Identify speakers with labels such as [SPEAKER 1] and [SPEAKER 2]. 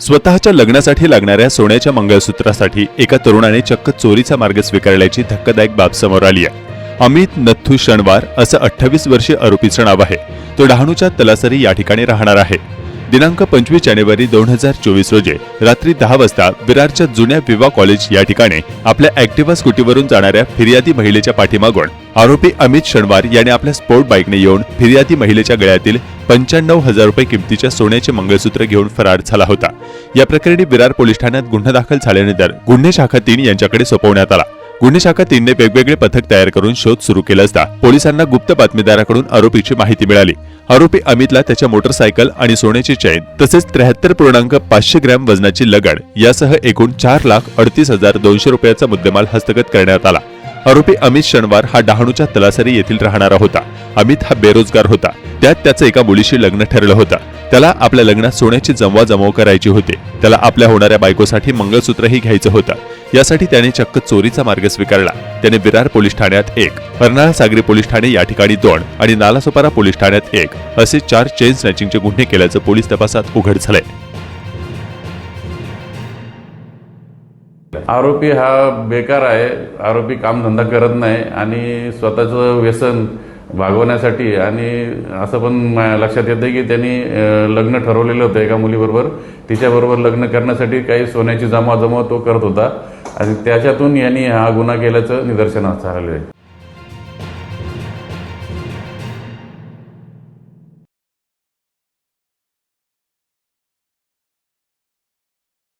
[SPEAKER 1] स्वतःच्या लग्नासाठी लागणाऱ्या सोन्याच्या मंगळसूत्रासाठी एका तरुणाने चक्क चोरीचा मार्ग स्वीकारल्याची धक्कादायक बाब समोर आली आहे. अमित नथू शणवार असं अठ्ठावीस वर्षीय आरोपीचं नाव आहे. तो डहाणूच्या तलासरी या ठिकाणी राहणार आहे. दिनांक पंचवीस जानेवारी दोन हजार चोवीस रोजी रात्री दहा वाजता विरारच्या जुन्या विवा कॉलेज या ठिकाणी आपल्या ऍक्टिव्हा स्कूटीवरून जाणाऱ्या फिर्यादी महिलेच्या पाठीमागून आरोपी अमित शणवार याने आपल्या स्पोर्ट बाईकने येऊन फिर्यादी महिलेच्या गळ्यातील पंच्याण्णव हजार रुपये किमतीच्या सोन्याचे मंगळसूत्र घेऊन फरार झाला होता. या प्रकरणी विरार पोलीस ठाण्यात गुन्हा दाखल झाल्यानंतर गुन्हे शाखा तीन यांच्याकडे सोपवण्यात आला. गुन्हे शाखा तीनने वेगवेगळे पथक तयार करून शोध सुरू केला असता पोलिसांना गुप्त बातमीदाराकडून आरोपीची माहिती मिळाली. आरोपी अमितला त्याच्या मोटरसायकल आणि सोन्याची चैन तसेच त्र्याहत्तर पूर्णांक पाचशे ग्रॅम वजनाची लगड यासह एकूण चार लाख अडतीस हजार दोनशे रुपयाचा मुद्देमाल हस्तगत करण्यात आला. आरोपी अमित शणवार हा डहाणूच्या तलासरी येथील राहणारा होता. अमित हा बेरोजगार होता. त्यात त्याचं एका मुलीशी लग्न ठरलं होतं. त्याला आपल्या लग्नात सोन्याची जमवा जमव करायची होती. त्याला आपल्या होणाऱ्या बायकोसाठी मंगळसूत्रही घ्यायचं होतं. यासाठी त्याने चक्क चोरीचा मार्ग स्वीकारला. त्याने विरार पोलीस ठाण्यात एक अर्नाळा सागरी पोलीस ठाणे या ठिकाणी दोन आणि नालासोपारा पोलीस ठाण्यात एक असे चार चेन स्नॅचिंगचे गुन्हे केल्याचं पोलीस तपासात उघड झालंय.
[SPEAKER 2] आरोपी हा बेकार आहे. आरोपी कामधंदा करत नाही आणि स्वतःचं व्यसन भागवण्यासाठी आणि असं पण लक्षात येतं की त्यांनी लग्न ठरवलेलं होतं एका मुलीबरोबर. तिच्याबरोबर लग्न करण्यासाठी काही सोन्याची जमाजमा तो करत होता. आणि त्याच्यातून यांनी हा गुन्हा केल्याचं निदर्शनास आलेलं आहे.